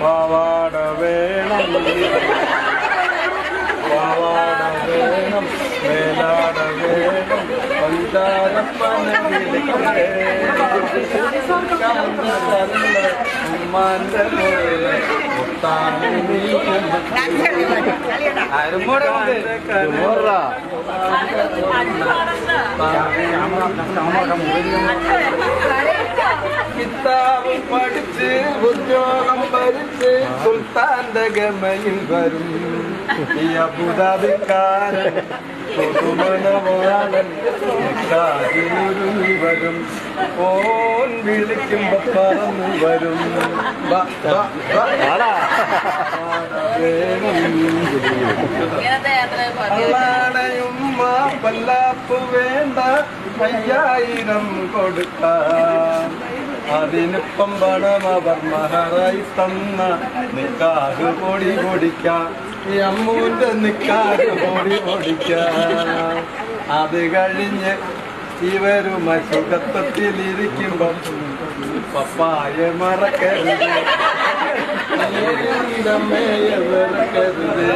പാവാട വേണം പാവാട വേണം വേലാട വേണം ഉമ്മാന്റെ കിതാബ് പഠിച്ച് ഉദ്യോഗം ഭരിച്ച് സുൽത്താന്റെ ഗമയിൽ വരും. ഈ അബുദാബിക്കാരൻ കാതിലൊരുങ്ങി വരും. ഓൻ വിളിക്കുമ്പോ പറന്നു വരും. അള്ളാടയും പല്ലാപ്പ് വേണ്ട അയ്യായിരം കൊടുക്കാം. അതിനിപ്പം പണം അവർ മഹറായി തന്ന. നിക്കാഹ് പൊടി പൊടിക്കാം. അമ്മൂന്റെ നിക്കാഹ് പൊടി പൊടിക്കാം. അത് കഴിഞ്ഞ് ഇവരുമായി സുഖത്വത്തിലിരിക്കുമ്പം പപ്പായ മറക്കരുത്. അമ്മയെ മറക്കരുത്.